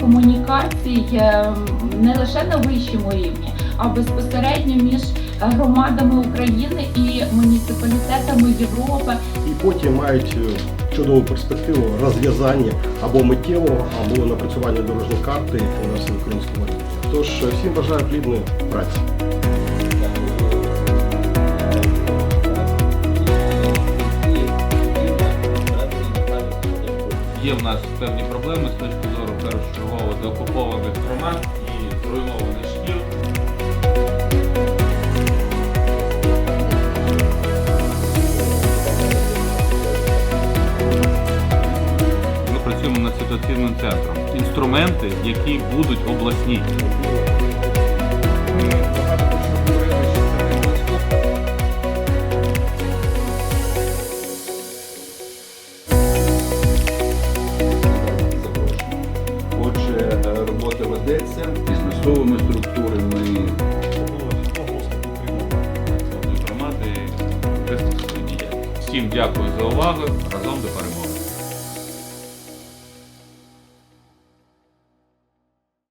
комунікацій е, не лише на вищому рівні, а безпосередньо між громадами України і муніципалітетами Європи. і потім мають е, чудову перспективу розв'язання або миттєвого, або напрацювання дорожньої карти у нас в українському. Тож е, всім бажаю плідної праці. Є в нас певні проблеми з точки зору першочергово деокупованих громад і зруйнованих шкіл. Ми працюємо над ситуаційним центром. Інструменти, які будуть обласні. Бізнесовими структурами. громади. Всім дякую за увагу. Разом до перемоги.